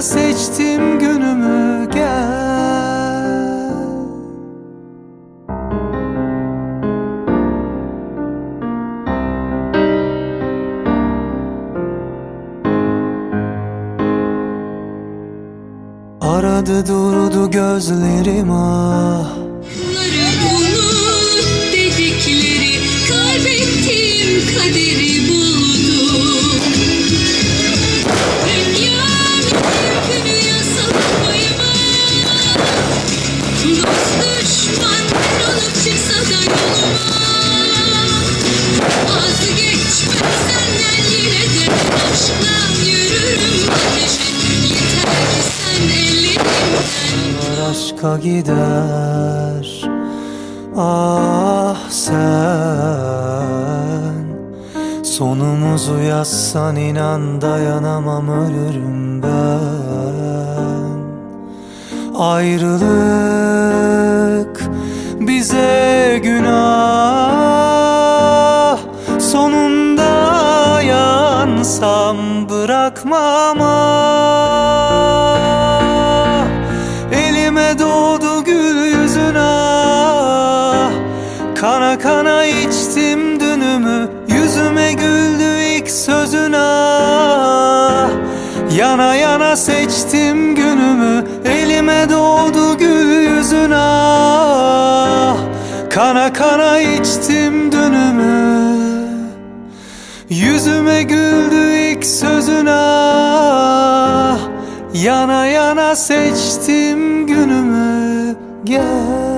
Seçtim günümü gel. Aradı durdu gözlerim ah aşka gider. Ah sen Sonumuzu yazsan inan dayanamam ölürüm ben. Ayrılık bize günah. Sonunda yansam bırakmam Kana kana içtim dünümü Yüzüme güldü ilk sözün ah Yana yana seçtim günümü Elime doğdu gül yüzün ah Kana kana içtim dünümü Yüzüme güldü ilk sözün ah Yana yana seçtim günümü Gel